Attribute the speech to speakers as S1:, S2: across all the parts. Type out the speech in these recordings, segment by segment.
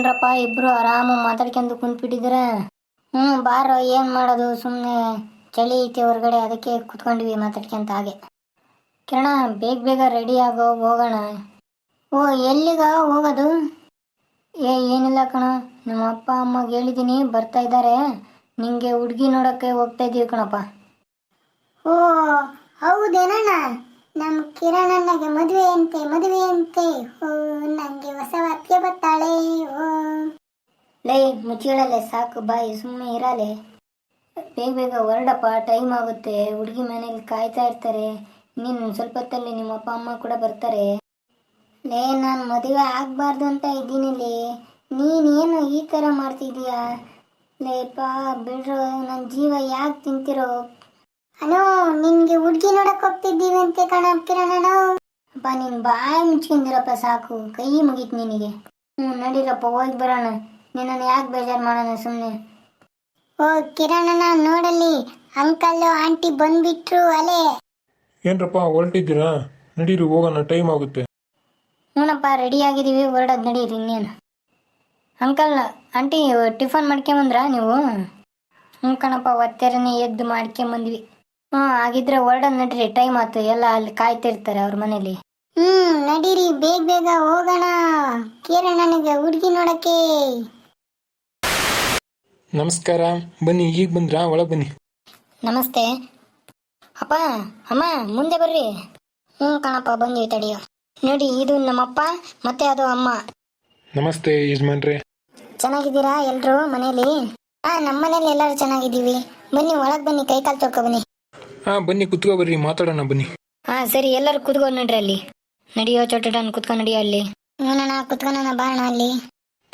S1: ಏನ್ರಪ್ಪ, ಇಬ್ರು ಆರಾಮ ಮಾತಾಡ್ಕೊಂಡು ಕುಂತ್ಬಿಟ್ಟಿದ್ದೀರ? ಹ್ಞೂ ಬಾರೋ, ಏನು ಮಾಡೋದು? ಸುಮ್ಮನೆ ಚಳಿ ಐತೆ ಹೊರಗಡೆ, ಅದಕ್ಕೆ ಕುತ್ಕೊಂಡ್ವಿ ಮಾತಾಡ್ಕೊಂತ ಹಾಗೆ. ಕಿರಣ, ಬೇಗ ಬೇಗ ರೆಡಿ ಆಗೋ, ಹೋಗೋಣ. ಓ, ಎಲ್ಲಿಗ ಹೋಗೋದು? ಏ, ಏನಿಲ್ಲ ಕಣ. ನಮ್ಮ ಅಪ್ಪ ಅಮ್ಮಗೆ ಹೇಳಿದ್ದೀನಿ ಬರ್ತಾ ಇದ್ದಾರೆ. ನಿಂಗೆ ಹುಡುಗಿ ನೋಡೋಕ್ಕೆ ಹೋಗ್ತಾ ಇದ್ದೀವಿ ಕಣಪ್ಪ.
S2: ಓ, ಹೌದೇನಣ್ಣ? ನಮ್ಮ ಕಿರಣಣ್ಣಗೆ ಮದುವೆ ಮದುವೆಯಂತೆ ಮದುವೆ ಅಂತೆ. ಓ ನಂಗೆ ಹೊಸ ಅತ್ತಿಗೆ ಬರ್ತಾಳೆ. ಓ
S1: ಲೈ ಮುಚ್ಚಿಳಲೆ ಸಾಕು ಬಾಯಿ ಸುಮ್ಮನೆ ಇರಲೆ. ಬೇಗ ಬೇಗ ಹೊರಡಪ್ಪ ಟೈಮ್ ಆಗುತ್ತೆ. ಹುಡುಗಿ ಮನೇಲಿ ಕಾಯ್ತಾ ಇರ್ತಾರೆ. ನೀನು ಸ್ವಲ್ಪ ಹೊತ್ತಲ್ಲಿ ನಿಮ್ಮ ಅಪ್ಪ, ಅಮ್ಮ ಕೂಡ ಬರ್ತಾರೆ. ಲೇ, ನಾನು ಮದುವೆ ಆಗಬಾರ್ದು ಅಂತ ಇದ್ದೀನಿ ಲೇ. ನೀನೇನು ಈ ಥರ ಮಾಡ್ತಿದ್ದೀಯಾ? ಲೇ, ಪಾ, ಬಿಡ್ರೋ ನನ್ನ ಜೀವ ಯಾಕೆ ತಿಂತಿರೋ?
S2: ಅನೋ ನಿನ್ಗೆ ಹುಡ್ಗಿ ನೋಡಕ್ ಹೋಗ್ತಿದ್ದೀವಿ ಅಂತ ಕಣ ಕಿರಣಣ್ಣ
S1: ಅಪ್ಪ ನೀನು ಬಾಯಿ ಮುಚ್ಕೊಂಡಿರಪ್ಪ ಸಾಕು ಕೈ ಮುಗೀತು ನಿನಗೆ. ಹ್ಞೂ ನಡೀರಪ್ಪ ಹೋಗಿ ಬರೋಣ. ನಿನ್ನನ್ನು ಯಾಕೆ ಬೇಜಾರು ಮಾಡೋಣ ಸುಮ್ಮನೆ
S2: ಓ ಕಿರಣಣ್ಣ ನೋಡಲಿ ಅಂಕಲ್ ಆಂಟಿ ಬಂದ್ಬಿಟ್ರು ಅಲೆ.
S3: ಏನ್ರಪ್ಪ ಹೊರಟಿದ್ದೀರಾ? ನಡೀರಿ ಹೋಗೋಣ ಟೈಮ್ ಆಗುತ್ತೆ.
S1: ಹ್ಞೂನಪ್ಪ ರೆಡಿ ಆಗಿದ್ದೀವಿ ಹೊರಡೋದು ನಡೀರಿ ಇನ್ನೇನು. ಅಂಕಲ್ ಆಂಟಿ ಟಿಫನ್ ಮಾಡ್ಕೊಂಬಂದ್ರಾ ನೀವು? ಹ್ಞೂ ಕಣಪ್ಪ ಒತ್ತೆರನೇ ಎದ್ದು ಮಾಡ್ಕೊಂಬಂದ್ವಿ. ಹ್ಞೂ ಆಗಿದ್ರೆ ಹೊರಡೋಣ ನಡ್ರಿ ಟೈಮ್ ಆಯ್ತು. ಎಲ್ಲ ಅಲ್ಲಿ ಕಾಯ್ತಿರ್ತಾರೆ ಅವ್ರ ಮನೇಲಿ.
S2: ಹ್ಮ್ ನಡೀರಿ ಬೇಗ ಬೇಗ ಹೋಗೋಣ. ಕಿರಣಣ್ಣನಿಗೆ ಹುಡುಗಿ ನೋಡಕ್ಕೆ.
S3: ನಮಸ್ಕಾರ ಬನ್ನಿ ಈಗ ಬಂದ್ರಾ? ಒಳಗೆ ಬನ್ನಿ.
S1: ನಮಸ್ತೆ. ಅಪ್ಪ ಅಮ್ಮ ಮುಂದೆ ಬರ್ರಿ. ಹ್ಮ್ ಕಣಪ್ಪ ಬಂದ್ವಿ ತಡಿಯೋ. ನೋಡಿ ಇದು ನಮ್ಮಪ್ಪ ಮತ್ತೆ ಅದು ಅಮ್ಮ.
S3: ನಮಸ್ತೆ ಯಜಮಾನ್ರೆ.
S1: ಚೆನ್ನಾಗಿದ್ದೀರಾ ಎಲ್ರು ಮನೇಲಿ? ಹಾ ನಮ್ಮ ಮನೇಲಿ ಎಲ್ಲರೂ ಚೆನ್ನಾಗಿದ್ದೀವಿ. ಬನ್ನಿ ಒಳಗ್ ಬನ್ನಿ ಕೈ ಕಾಲು ತೊಳ್ಕೊ ಬನ್ನಿ.
S3: ಹಾಂ ಬನ್ನಿ ಕುತ್ಕೋ ಬರ್ರಿ ಮಾತಾಡೋಣ ಬನ್ನಿ.
S1: ಹಾ ಸರಿ ಎಲ್ಲರೂ ಕುತ್ಕೋ ನಡ್ರಿ ಅಲ್ಲಿ. ನಡಿಯೋ ಚೊಟ್ಟಡನ್ ಕುತ್ಕೊಂಡ್ ನಡಿಯೋ ಅಲ್ಲಿ.
S2: ಹ್ಞೂನಣ್ಣ ಕುತ್ಕೊಳ್ಳೋಣ ಬಾಣ ಅಲ್ಲಿ.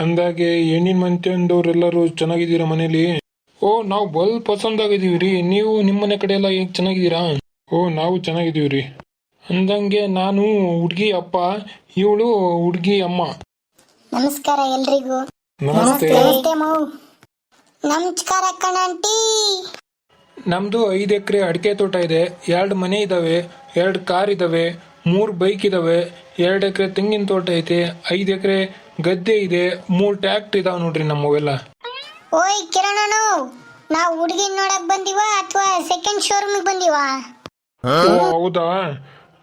S3: ಅಂದಾಗೆ ಹೆಣ್ಣಿನ ಮಂತ್ಯಂದವ್ರೆಲ್ಲರೂ ಚೆನ್ನಾಗಿದ್ದೀರಾ ಮನೇಲಿ? ಓ ನಾವು ಬಲ್ ಪಸಂದಾಗಿದ್ದೀವಿ ರೀ. ನೀವು ನಿಮ್ಮ ಮನೆ ಕಡೆ ಎಲ್ಲ ಹೇಗೆ ಚೆನ್ನಾಗಿದ್ದೀರಾ? ಓ ನಾವು ಚೆನ್ನಾಗಿದ್ದೀವಿ ರೀ. ಅಂದಂಗೆ ನಾನು ಹುಡುಗಿ ಅಪ್ಪ ಇವಳು ಹುಡುಗಿ ಅಮ್ಮ.
S2: ನಮಸ್ಕಾರ ಎಲ್ರಿಗೂ.
S3: ನಮಸ್ತೆ.
S2: ನಮಸ್ತೆ ಮೌ. ನಮಸ್ಕಾರ ಕಣ ಆಂಟಿ.
S3: ನಮ್ದು ಐದು ಎಕರೆ ಅಡಿಕೆ ತೋಟ ಇದೆ ಎರಡು ಮನೆ ಇದಾವೆ ಎರಡು ಕಾರ್ ಇದಾವೆ ಮೂರು ಬೈಕ್ ಇದಾವೆ ಎರಡು ಎಕರೆ ತೆಂಗಿನ ತೋಟ ಐತೆ ಐದು ಎಕರೆ ಗದ್ದೆ ಇದೆ ಮೂರು ಟ್ಯಾಕ್ಟ್ ಇದಾವೆ ನೋಡ್ರಿ ನಮ್ಮವೆಲ್ಲ.
S2: ಓಯ್ ಕಿರಣನು ನಾವು ಹುಡುಗಿ ನೋಡಕ್ ಬಂದಿವ ಅಥವಾ ಸೆಕೆಂಡ್ ಶೋರೂಮಿಗೆ ಬಂದಿವ?
S3: ಓ ಹೌದಾ?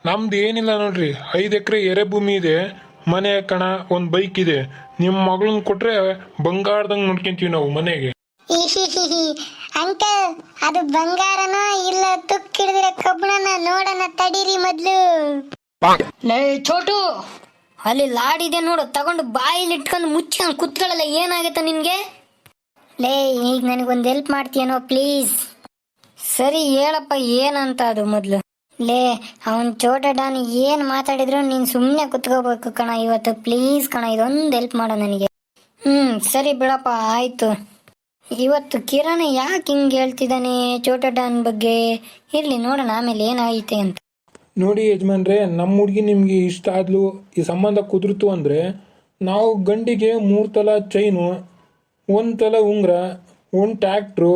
S3: ನಮ್ದು ಏನಿಲ್ಲ ನೋಡ್ರಿ ಐದು ಎಕರೆ ಎರೆ ಭೂಮಿ ಇದೆ ಮನೆ ಕಣ ಒಂದು ಬೈಕ್ ಇದೆ. ನಿಮ್ಮ ಮಗಳನ್ನ ಕೊಟ್ರೆ ಬಂಗಾರದಂಗೆ ನೋಡ್ಕೊಂತೀವಿ ನಾವು ಮನೆಗೆ.
S2: ಅಂಕಲ್, ಅದು ಬಂಗಾರನ ಇಲ್ಲ ತುಕ್ಕಿಡಿದಿರ ಕಬ್ಬಣನ ನೋಡನ ತಡೀರಿ ಮೊದ್ಲು.
S1: ಲೇ ಚೋಟು, ಅಲ್ಲಿ ಲಾಡಿದೆ ನೋಡು, ತಗೊಂಡು ಬಾಯಲ್ಲಿ ಇಟ್ಕೊಂಡು ಮುಚ್ಕೊಂಡು ಕುತ್ಕೊಳ್ಳಲ್ಲ ಏನಾಗತ್ತ ನಿನ್ಗೆ? ಲೇ, ಈಗ ನನಗೊಂದು ಹೆಲ್ಪ್ ಮಾಡ್ತೀಯನೋ ಪ್ಲೀಸ್ ಸರಿ, ಹೇಳಪ್ಪ, ಏನಂತ ಅದು ಮೊದಲು. ಲೇ, ಅವನ್ ಚೋಟ ಡಾನ್ ಏನ್ ಮಾತಾಡಿದ್ರು ನೀನ್ ಸುಮ್ಮನೆ ಕುತ್ಕೋಬೇಕು ಕಣ ಇವತ್ತು ಪ್ಲೀಸ್ ಕಣ, ಇದೊಂದು ಹೆಲ್ಪ್ ಮಾಡೋ ನನಗೆ. ಹ್ಮ್, ಸರಿ ಬಿಡಪ್ಪ, ಆಯ್ತು. ಇವತ್ತು ಕಿರಣ್ ಯಾಕೆ ಹಿಂಗ್ ಹೇಳ್ತಿದ್ದಾನೆ ಚೋಟ ಡಾನ್ ಬಗ್ಗೆ? ಇರ್ಲಿ ನೋಡೋಣ ಆಮೇಲೆ ಏನಾಯ್ತೆ ಅಂತ.
S3: ನೋಡಿ ಯಜಮಾನ್ರೆ ನಮ್ಮ ಹುಡುಗಿ ನಿಮ್ಗೆ ಇಷ್ಟ ಆದ್ಲು ಈ ಸಂಬಂಧ ಕುದುರ್ತು ಅಂದ್ರೆ ನಾವು ಗಂಡಿಗೆ ಮೂರು ತಲ ಚೈನು ಒಂದು ತಲ ಉಂಗುರ ಒಂದು ಟ್ಯಾಕ್ಟ್ರು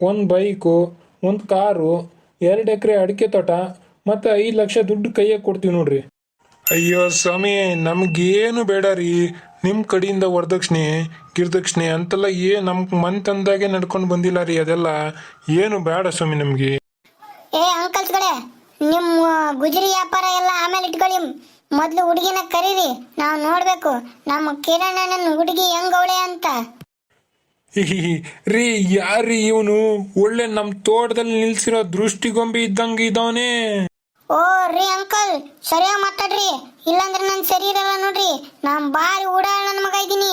S3: ಒಂದು ಬೈಕು ಒಂದು ಕಾರು ಎರಡು ಎಕರೆ ಅಡಿಕೆ ತೋಟ ಮತ್ತು ಐದು ಲಕ್ಷ ದುಡ್ಡು ಕೈಯಾಗ ಕೊಡ್ತೀವಿ ನೋಡ್ರಿ. ಅಯ್ಯೋ ಸ್ವಾಮಿ ನಮ್ಗೇನು ಬೇಡ ರೀ. ನಿಮ್ಮ ಕಡೆಯಿಂದ ವರದಕ್ಷಿಣೆ ಗಿರ್ದಕ್ಷಿಣೆ ಅಂತೆಲ್ಲ ಏ ನಮ್ ಮನ್ ತಂದಾಗೆ ನಡ್ಕೊಂಡು ಬಂದಿಲ್ಲ ರೀ ಅದೆಲ್ಲ. ಏನು ಬೇಡ ಸ್ವಾಮಿ ನಮಗೆ.
S2: ಏ ಅಂಕಲ್ಸ್ ಕಡೆ ನಿಮ್ಮ ಗುಜರಿ ವ್ಯಾಪಾರ ಎಲ್ಲ ಆಮೇಲೆ ಇಟ್ಕೊಳ್ಳಿ. ಮೊದ್ಲು ಹುಡುಗಿನ ಕರೀರಿ ನಾವು ನೋಡ್ಬೇಕು. ನಮ್ಮ ಕಿರಣಣ್ಣನ ಹುಡುಗಿ ಹೆಂಗವಳೆ ಅಂತ.
S3: ರೀ ಯಾರಿ ಇವನು? ಒಳ್ಳೆ ನಮ್ಮ ತೋಟದಲ್ಲಿ ನಿಲ್ಸಿರೋ ದೃಷ್ಟಿಗೊಂಬೆ ಇದ್ದಂಗೆ ಇದ್ದವನೇ
S2: ಓ ರೀ ಅಂಕಲ್ ಸರಿಯಾಗಿ ಮಾತಾಡ್ರಿ. ಇಲ್ಲಾಂದ್ರೆ ನನ್ ಸರಿ ಇರಲ್ಲ ನೋಡ್ರಿ. ನಾನ್ ಬಾರಿ ಓಡಾಳ ನನ್ನ ಮಗ ಇದ್ದೀನಿ.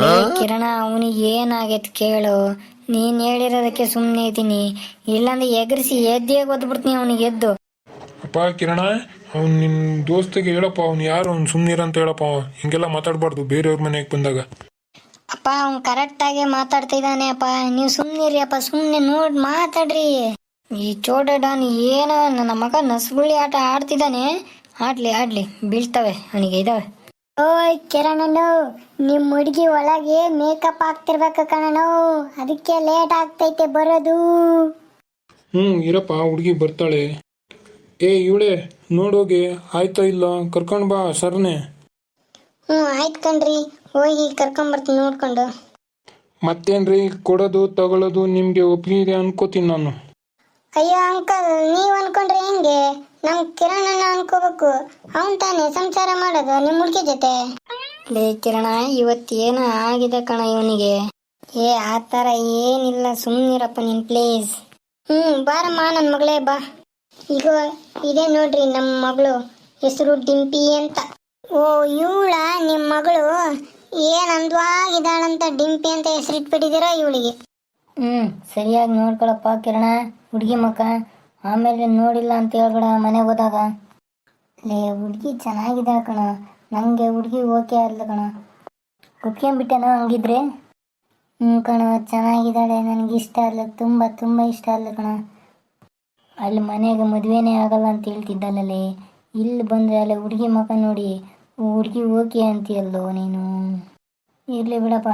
S1: ಲೇ ಕಿರಣ ಅವನಿಗೆ ಏನಾಗೈತೆ ಕೇಳು. ನೀನ್ ಹೇಳಿರೋದಕ್ಕೆ ಸುಮ್ಮನೆ ಇದ್ದೀನಿ. ಇಲ್ಲಾಂದ್ರೆ ಎಗರಿಸಿ ಎದ್ದೇ ಓದ್ಬಿಡ್ತೀನಿ ಅವನಿಗೆ ಎದ್ದು.
S3: ಅಪ್ಪ ಕಿರಣ ಅವ್ನು ನಿನ್ ದೋಸ್ತಿಗೆ ಹೇಳಪ್ಪ ಅವ್ನು ಯಾರು ಅವ್ನು ಸುಮ್ನಿರ ಅಂತ ಹೇಳಪ್ಪ. ಹಿಂಗೆಲ್ಲ ಮಾತಾಡಬಾರ್ದು ಬೇರೆಯವ್ರ ಮನೆಗೆ ಬಂದಾಗ.
S1: ಅಪ್ಪ ಅವ್ನು ಕರೆಕ್ಟಾಗಿ ಮಾತಾಡ್ತಾ ಇದ್ದಾನೆ ಅಪ್ಪ. ನೀವು ಸುಮ್ಮನಿರಿ ಅಪ್ಪ ಸುಮ್ಮನೆ ನೋಡ್ ಮಾತಾಡ್ರಿ. ಈ ಚೋಟ ಡಾನ್ ಏನೋ ನನ್ನ ಮಗ ನಸುಗುಳಿ ಆಟ ಆಡ್ತಿದ್ದಾನೆ ಆಡ್ಲಿ ಆಡ್ಲಿ ಬೀಳ್ತವೆ ಅವನಿಗೆ ಇದಾವೆ.
S2: ಓಯ್ ಕಿರಣನು ನಿಮ್ ಹುಡುಗಿ ಒಳಗೆ ಮೇಕಪ್ ಆಗ್ತಿರ್ಬೇಕು ಕಣನು ಅದಕ್ಕೆ ಲೇಟ್ ಆಗ್ತೈತೆ ಬರೋದು.
S3: ಹ್ಞೂ ಇರಪ್ಪ ಹುಡುಗಿ ಬರ್ತಾಳೆ. ಏ ಇವಳೆ ನೋಡೋಗಿ ಆಯ್ತಾ ಇಲ್ಲ? ಕರ್ಕೊಂಡು ಬಾ ಸರ್ನೆ.
S2: ಹ್ಞೂ ಆಯ್ತು ಕಣ್ರಿ. ಹೋಗಿ ಕರ್ಕೊಂಬರ್ತೀನಿ ನೋಡ್ಕೊಂಡು.
S3: ಮತ್ತೇನ್ರಿ ಕೊಡೋದು ತಗೊಳ್ಳೋದು ನಿಮಗೆ ಒಪ್ಪಿಗೆ ಇದೆ ಅನ್ಕೋತೀನಿ ನಾನು.
S2: ಅಯ್ಯೋ ಅಂಕಲ್ ನೀವ್ ಅನ್ಕೊಂಡ್ರೆ ಹೆಂಗೆ? ನಮ್ ಕಿರಣಣ್ಣ ಅನ್ಕೋಬೇಕು. ಅವನ್ ತಾನೇ ಸಂಸಾರ ಮಾಡೋದು ನಿಮ್ಮ ಹುಡುಗಿ ಜೊತೆ.
S1: ಲೇ ಕಿರಣ ಏನ ಆಗಿದೆ ಕಣ ಇವನಿಗೆ? ಏ ಆ ಥರ ಏನಿಲ್ಲ ಸುಮ್ಮನಿರಪ್ಪ ನೀನು ಪ್ಲೀಸ್
S2: ಹ್ಮ್ ಬಾರಮ್ಮ ನನ್ನ ಮಗಳೇ ಬಾ. ಈಗ ಇದೇ ನೋಡ್ರಿ ನಮ್ಮ ಮಗಳು. ಹೆಸರು ಡಿಂಪಿ ಅಂತ. ಓ ಇವಳ ನಿಮ್ಮ ಮಗಳು? ಏನ್ ಅಂದ್ವಾಗಿದ್ದಾಳಂತ ಡಿಂಪಿ ಅಂತ ಹೆಸರಿಟ್ಬಿಟ್ಟಿದ್ದೀರಾ ಇವಳಿಗೆ?
S1: ಹ್ಞೂ ಸರಿಯಾಗಿ ನೋಡ್ಕೊಳಪ್ಪ ಕಿರಣ. ಹುಡುಗಿ ಮಕ್ಕ ಆಮೇಲೆ ನೋಡಿಲ್ಲ ಅಂತ ಹೇಳ್ಬೇಡ, ಮನೆಗೆ ಹೋದಾಗ. ಲೇ, ಹುಡುಗಿ ಚೆನ್ನಾಗಿದೆ ಕಣ. ನನಗೆ ಹುಡುಗಿ ಓಕೆ ಆಗಲ್ಲ ಕಣ. ಒಪ್ಕೊಂಬಿಟ್ಟೆನೋ ಹಂಗಿದ್ರೆ? ಹ್ಞೂ ಕಣ, ಚೆನ್ನಾಗಿದ್ದಾಳೆ ನನಗೆ ಇಷ್ಟ ಅಲ್ಲ, ತುಂಬ ತುಂಬ ಇಷ್ಟ ಅಲ್ಲ ಕಣ. ಅಲ್ಲಿ ಮನೆಗೆ ಮದುವೆನೇ ಆಗಲ್ಲ ಅಂತ ಹೇಳ್ತಿದ್ದಲ್ಲೇ ಇಲ್ಲಿ ಬಂದರೆ ಅಲ್ಲಿ ಹುಡುಗಿ ಮಕ್ಕ ನೋಡಿ ಹುಡುಗಿ ಓಕೆ ಅಂತೀಯಲ್ಲೋ ನೀನು? ಇರಲಿ ಬಿಡಪ್ಪ.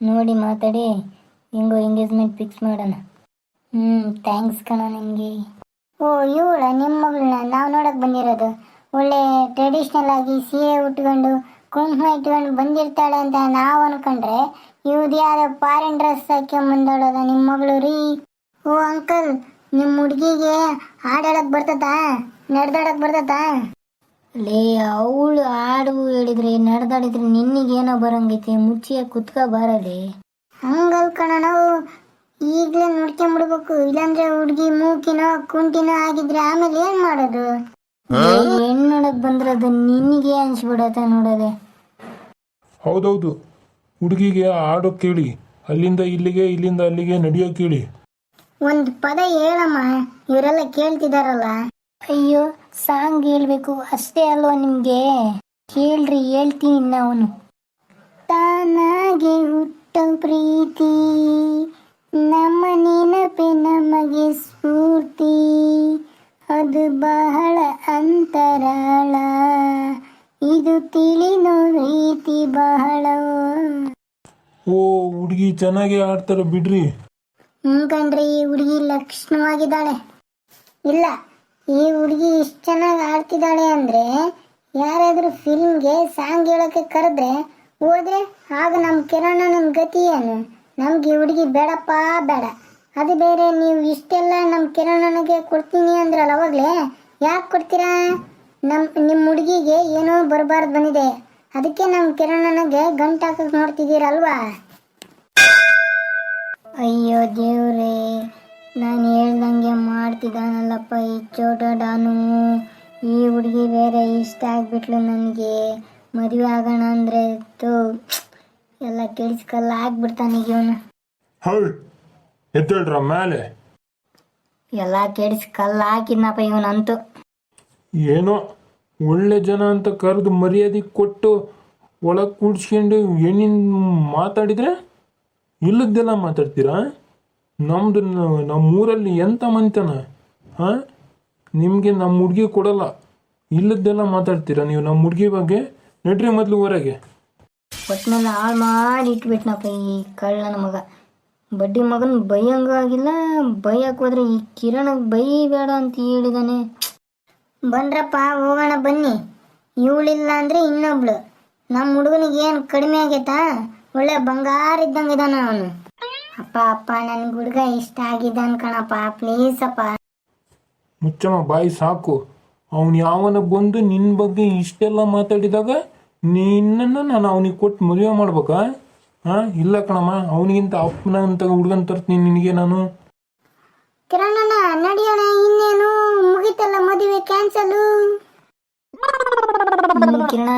S1: ನೋಡಿ ಮಾತಾಡಿ, ಹೆಂಗೋ ಎಂಗೇಜ್ಮೆಂಟ್ ಫಿಕ್ಸ್ ಮಾಡೋಣ. ಹ್ಞೂ ಥ್ಯಾಂಕ್ಸ್ ಕಣೋ ನಿಮಗೆ.
S2: ಓ ಇವಳ ನಿಮ್ಮ ಮಗಳನ್ನ ನಾವು ನೋಡಕ್ ಬಂದಿರೋದು. ಒಳ್ಳೆ ಟ್ರೆಡಿಷ್ನಲ್ ಆಗಿ ಸೀರೆ ಉಟ್ಕೊಂಡು ಕುಂಕುಮ ಇಟ್ಕೊಂಡು ಬಂದಿರ್ತಾಳೆ ಅಂತ ನಾವು ಅನ್ಕೊಂಡ್ರೆ ಇವ್ದು ಯಾರೋ ಫಾರಿನ್ ಡ್ರೆಸ್ ಹಾಕ್ಕೊಂಬಂದೋಳದ ನಿಮ್ಮ ಮಗಳು ರೀ. ಓ ಅಂಕಲ್ ನಿಮ್ಮ ಹುಡುಗಿಗೆ ಹಾಡಾಡಕ್ ಬರ್ತತಾ ನಡ್ದಾಡಕ್ ಬರ್ತತಾ
S1: ಲೇ ಅವಳು ಹಾಡು ಹೇಳಿದ್ರೆ ನಡೆದಾಡಿದ್ರೆ ನಿನ್ನಿಗೇನೋ ಬರಂಗೈತೆ ಮುಚ್ಚಿಯ ಕುತ್ಕ ಬಾರದೆ
S2: ಹಂಗಲ್ ಕಣ ನಾವು ಈಗಲೇ ನೋಡ್ಕೊಂಬಿಡ್ಬೇಕು. ಇಲ್ಲಾಂದ್ರೆ ಹುಡುಗಿ ಮೂಕಿನೋ ಕುಂಟಿನೋ ಆಗಿದ್ರೆ ಆಮೇಲೆ ಏನ್ ಮಾಡೋದು?
S1: ಹೆಣ್ಣು ನೋಡಕ್ ಬಂದ್ರೆ ಅದು ನಿನಗೆ ಅನ್ಸ್ಬಿಡತ್ತೆ ನೋಡೋದೆ.
S3: ಹೌದೌದು. ಹುಡುಗಿಗೆ ಆಡೋ ಕೇಳಿ. ಅಲ್ಲಿಂದ ಇಲ್ಲಿಗೆ ಇಲ್ಲಿಂದ ಅಲ್ಲಿಗೆ ನಡೆಯೋ ಕೇಳಿ.
S2: ಒಂದ್ ಪದ ಹೇಳಮ್ಮ. ಇವರೆಲ್ಲ ಕೇಳ್ತಿದಾರಲ್ಲ.
S1: ಅಯ್ಯೋ ಸಾಂಗ್ ಹೇಳ್ಬೇಕು. ಅಷ್ಟೇ ಅಲ್ವಾ ನಿಮ್ಗೆ? ಕೇಳ್ರಿ ಹೇಳ್ತೀನಿ ಅವನು.
S2: ತಾನಾಗೆ ಹುಟ್ಟ ಪ್ರೀತಿ. ನಮ್ಮ ನೆನಪೆ ನಮಗೆ ಸ್ಫೂರ್ತಿ. ಅದು ಬಹಳ ಅಂತರಾಳ. ಇದು ತಿಳಿನೋ ರೀತಿ ಬಹಳ.
S3: ಓ ಹುಡುಗಿ ಚೆನ್ನಾಗಿ ಆಡ್ತಾರೆ ಬಿಡ್ರಿ.
S2: ಹ್ಞೂ ಈ ಹುಡುಗಿ ಲಕ್ಷಣವಾಗಿದ್ದಾಳೆ. ಇಲ್ಲ ಈ ಹುಡುಗಿ ಇಷ್ಟು ಚೆನ್ನಾಗಿ ಆಡ್ತಿದ್ದಾಳೆ ಅಂದ್ರೆ ಯಾರಾದ್ರೂ ಫಿಲ್ಮ್ಗೆ ಸಾಂಗ್ ಹೇಳಕ್ಕೆ ಕರೆದ್ರೆ ಹೋದ್ರೆ ಆಗ ನಮ್ಮ ಕಿರಣಣ್ಣನ ಗತಿ ಏನು? ನಮ್ಗೆ ಹುಡುಗಿ ಬೇಡಪ್ಪ, ಬೇಡ. ಅದು ಬೇರೆ, ನೀವು ಇಷ್ಟೆಲ್ಲ ನಮ್ಮ ಕಿರಣನಿಗೆ ಕೊಡ್ತೀನಿ ಅಂದ್ರಲ್ಲ ಅವಾಗಲೇ? ಯಾಕೆ ಕೊಡ್ತೀರಾ? ನಮ್ಮ ನಿಮ್ಮ ಹುಡುಗಿಗೆ ಏನೋ ಬರಬಾರ್ದು ಬಂದಿದೆ. ಅದಕ್ಕೆ ನಮ್ಮ ಕಿರಣನಿಗೆ ಗಂಟು ಹಾಕಕ್ಕೆ ನೋಡ್ತಿದ್ದೀರಲ್ವಾ?
S1: ಅಯ್ಯೋ ದೇವ್ರೇ, ನಾನು ಹೇಳ್ದಂಗೆ ಮಾಡ್ತಿದ್ದಾನಲ್ಲಪ್ಪ ಈ ಚೋಟ ಡಾನು ಈ ಹುಡುಗಿ ಬೇರೆ ಇಷ್ಟ ಆಗ್ಬಿಟ್ಲು ನನಗೆ. ಮದುವೆ ಆಗೋಣ ಅಂದರೆ ತೋ ಎಲ್ಲ ಕೇಳಿಸ್ಕಲ್ಲ ಆಗ್ಬಿಡ್ತಾನೆ ಇವನು.
S3: ಹೌದು ಎದ್ದೇಳ್ರ ಮೇಲೆ
S1: ಎಲ್ಲ ಕೇಳಿಸ್ಕಲ್ಲ ಕಲ್ಲ ಹಾಕಿದ್ನಪ್ಪ ಇವನಂತೂ.
S3: ಏನೋ ಒಳ್ಳೆ ಜನ ಅಂತ ಕರೆದು ಮರ್ಯಾದೆ ಕೊಟ್ಟು ಒಳಗೆ ಕೂಡ್ಸ್ಕೊಂಡು ಹೆಣ್ಣಿನ ಮಾತಾಡಿದ್ರೆ? ಇಲ್ಲದ್ದೆಲ್ಲ ಮಾತಾಡ್ತೀರಾ? ನಮ್ದು ನಮ್ಮ ನಮ್ಮೂರಲ್ಲಿ ಎಂಥ ಮನಿತನ ಹಾಂ? ನಿಮಗೆ ನಮ್ಮ ಹುಡುಗಿ ಕೊಡಲ್ಲ. ಇಲ್ಲದ್ದೆಲ್ಲ ಮಾತಾಡ್ತೀರಾ ನೀವು ನಮ್ಮ ಹುಡುಗಿ ಬಗ್ಗೆ? ನಡ್ರಿ ಮೊದಲು ಹೊರಗೆ
S1: ಒಟ್ಟಿನಲ್ಲಿ ಹಾಳು ಮಾಡಿ ಇಟ್ಬಿಟ್ನಪ್ಪ ಈ ಕಳ್ಳನ ಮಗ. ಬಡ್ಡಿ ಮಗನ ಬೈಯಂಗೂ ಆಗಿಲ್ಲ ಬೈಯಕ್ಕೆ ಹೋದ್ರೆ ಈ ಕಿರಣಕ್ಕೆ ಬೈಬೇಡ ಅಂತ ಹೇಳಿದಾನೆ.
S2: ಬಂದ್ರಪ್ಪ, ಹೋಗೋಣ ಬನ್ನಿ. ಇವಳಿಲ್ಲ ಅಂದ್ರೆ ಇನ್ನೊಬ್ಳು. ನಮ್ಮ ಹುಡುಗನಿಗೆ ಏನು ಕಡಿಮೆ ಆಗೈತಾ? ಒಳ್ಳೆ ಬಂಗಾರ ಇದ್ದಂಗೆ ಇದಾನ ಅವನು. ಅಪ್ಪ ಅಪ್ಪ ನನ್ಗೆ ಹುಡುಗ ಇಷ್ಟ ಆಗಿದ್ದಾನ ಕಣಪ್ಪ. ಪ್ಲೀಸ್ ಅಪ್ಪ.
S3: ಮುಚ್ಚಮ್ಮ, ಬಾಯಿ ಸಾಕು. ಅವನು ಯಾವನ ಬಂದು ನಿನ್ನ ಬಗ್ಗೆ ಇಷ್ಟೆಲ್ಲ ಮಾತಾಡಿದಾಗ ನಿನ್ನನ್ನು ನಾನು ಅವನಿಗೆ ಕೊಟ್ಟು ಮದುವೆ ಮಾಡ್ಬೇಕಾ? ಹಾ? ಇಲ್ಲ ಕಣಮ್ಮ ಅವನಿಗಿಂತ ಅಪ್ಪನ ಅಂತ ಹುಡುಗನ್ ತರ್ತೀನಿ ನಿನಗೆ ನಾನು.
S2: ಕಿರಣಣ್ಣ ನಡಿಯೋಣ ಇನ್ನೇನು? ಮುಗಿತಲ್ಲ ಮದುವೆ ಕ್ಯಾನ್ಸಲ್
S1: ಹ್ಮ್, ಕಿರಣ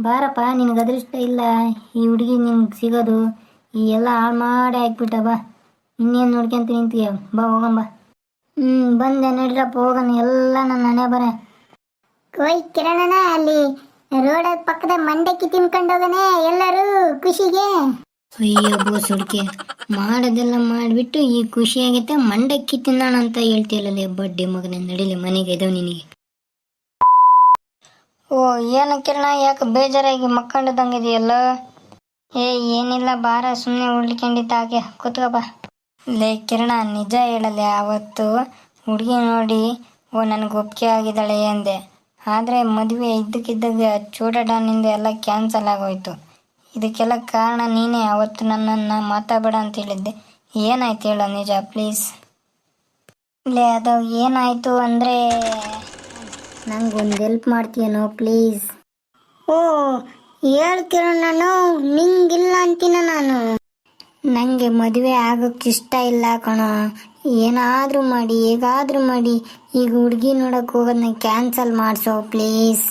S1: ಬಾರಪ್ಪ ನಿನಗೆ ಅದೃಷ್ಟ ಇಲ್ಲ. ಈ ಹುಡುಗಿ ನಿನ್ಗೆ ಸಿಗೋದು ಈ ಎಲ್ಲ ಹಾಳು ಮಾಡಿ ಹಾಕ್ಬಿಟ್ಟ ಬಾ. ಇನ್ನೇನು ನೋಡ್ಕೊಂತ ನಿಂತೀಯ ಬಾ ಹೋಗಂ ಬಾ. ಹ್ಞೂ ಬಂದೆ ನಡ್ರಪ್ಪ ಹೋಗೋಣ. ಎಲ್ಲ ನನ್ನ ಹಣೆ ಬರ.
S2: ಓಯ್ ಕಿರಣನ ಅಲ್ಲಿ ರೋಡ್ ಪಕ್ಕದ ಮಂಡಕ್ಕಿ ತಿನ್ಕೊಂಡೋಗನೆ ಎಲ್ಲರೂ ಖುಷಿಗೆ.
S1: ಅಯ್ಯೋ ಬೋಸ್ ಹುಡುಕಿ ಮಾಡೋದೆಲ್ಲ ಮಾಡಿಬಿಟ್ಟು ಈ ಖುಷಿಯಾಗೈತೆ ಮಂಡಕ್ಕಿ ತಿನ್ನೋಣ ಅಂತ ಹೇಳ್ತಿಲ್ಲ ಬಡ್ಡಿ ಮಗನೇ ನಡಿಲಿ ಮನೆಗೆ ಇದಾವ ನಿನಗೆ. ಓ ಏನು ಕಿರಣ ಯಾಕೆ ಬೇಜಾರಾಗಿ ಮಕ್ಕಂಡದಂಗಿದೆಯಲ್ಲ ಏ ಏನಿಲ್ಲ ಬಾರ ಸುಮ್ಮನೆ ಉಳ್ಕೊಂಡಿದ್ದಾಗೆ ಕೂತ್ಕೋ ಲೇ ಕಿರಣ ನಿಜ ಹೇಳಲೆ ಅವತ್ತು ಹುಡುಗಿ ನೋಡಿ ಓ ನನಗೆ ಒಪ್ಪಿಗೆ ಆಗಿದ್ದಾಳೆ ಎಂದೆ ಆದರೆ ಮದುವೆ ಇದ್ದಕ್ಕಿದ್ದಾಗ ಚೂಡಾಡನಿಂದ ಡಾನಿಂದ ಎಲ್ಲ ಕ್ಯಾನ್ಸಲ್ ಆಗೋಯ್ತು. ಇದಕ್ಕೆಲ್ಲ ಕಾರಣ ನೀನೇ, ಅವತ್ತು ನನ್ನನ್ನು ಮಾತಾಡಬೇಡ ಅಂತ ಹೇಳಿದ್ದೆ. ಏನಾಯ್ತು ಹೇಳು ನಿಜ ಪ್ಲೀಸ್ ಇಲ್ಲ ಅದು ಏನಾಯ್ತು ಅಂದರೆ ನಂಗೊಂದು ಹೆಲ್ಪ್ ಮಾಡ್ತೀಯನೋ ಪ್ಲೀಸ್
S2: ಓ ಹೇಳ್ತಿರೋ ನಾನು, ನಿಂಗಿಲ್ಲ ಅಂತೀನ ನಾನು.
S1: ನನಗೆ ಮದುವೆ ಆಗೋಕ್ಕಿಷ್ಟ ಇಲ್ಲ ಕಣೋ. ಏನಾದರೂ ಮಾಡಿ, ಹೇಗಾದರೂ ಮಾಡಿ ಈಗ ಹುಡುಗಿ ನೋಡಕ್ಕೆ ಹೋಗೋದನ್ನ ಕ್ಯಾನ್ಸಲ್ ಮಾಡಿಸೋ ಪ್ಲೀಸ್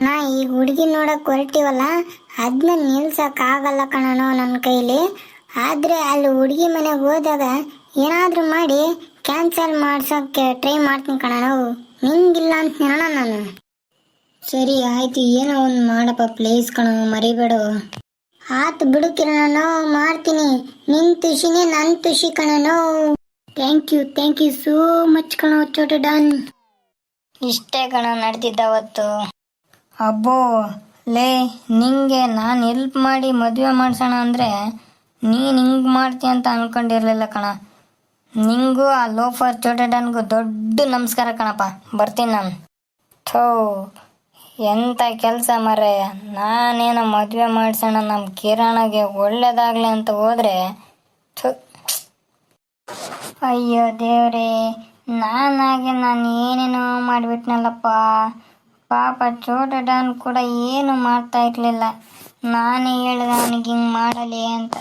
S2: ನಾ ಈಗ ಹುಡುಗಿ ನೋಡಕ್ ಹೊರಟಿವಲ್ಲ ಅದನ್ನ ಆಗಲ್ಲ ಕಣನೋ ನನ್ನ ಕೈಲಿ. ಆದ್ರೆ ಅಲ್ಲಿ ಹುಡುಗಿ ಮನೆಗೆ ಹೋದಾಗ ಏನಾದ್ರೂ ಮಾಡಿ ಕ್ಯಾನ್ಸಲ್ ಮಾಡ್ಸೋಕೆ ಟ್ರೈ ಮಾಡ್ತೀನಿ ಕಣನೋ ನಿಂಗಿಲ್ಲ ಅಂತ ಹೇಳೋಣ ನಾನು.
S1: ಸರಿ, ಆಯ್ತು, ಏನೋ ಒಂದು ಮಾಡಪ್ಪ ಪ್ಲೀಸ್ ಕಣೋ, ಮರಿಬೇಡು.
S2: ಆತ್ ಬಿಡು ಕಿರಣನೋ ಮಾಡ್ತೀನಿ. ನಿನ್ ತುಷಿನೇ ನನ್ ತುಷಿ ಕಣನೋ
S1: thank you thank you so much ಕಣ ಚೋಟ ಡನ್. ಇಷ್ಟೇ ಕಣ ನಡೆದಿದ್ದ ಅವತ್ತು ಅಬ್ಬೋ ಲೇ ನಿಂಗೆ ನಾನು ಹೆಲ್ಪ್ ಮಾಡಿ ಮದುವೆ ಮಾಡ್ಸೋಣ ಅಂದರೆ ನೀನು ಹಿಂಗೆ ಮಾಡ್ತೀಯ ಅಂತ ಅನ್ಕೊಂಡಿರ್ಲಿಲ್ಲ ಕಣ. ನಿಂಗೂ ಆ ಲೋಫರ್ ಚೋಟ ಡನ್ಗೂ ದೊಡ್ಡ ನಮಸ್ಕಾರ ಕಣಪ್ಪ. ಬರ್ತೀನಿ ನಾನು. ಥೋ ಎಂಥ ಕೆಲಸ ಮರೆ ನಾನೇನೋ ಮದುವೆ ಮಾಡ್ಸೋಣ ನಮ್ಮ ಕಿರಣಗೆ ಒಳ್ಳೇದಾಗಲಿ ಅಂತ ಹೋದರೆ ಥು. ಅಯ್ಯೋ ದೇವ್ರೇ, ನಾನಾಗೆ ನಾನು ಏನೇನೋ ಮಾಡಿಬಿಟ್ನಲ್ಲಪ್ಪ. ಪಾಪ ಚೋಟ ಡಾನ್ ಕೂಡ ಏನು ಮಾಡ್ತಾ ಇರಲಿಲ್ಲ. ನಾನೇ ಹೇಳಿದೆ ಅವನಿಗೆ ಹಿಂಗೆ ಮಾಡಲಿ ಅಂತ.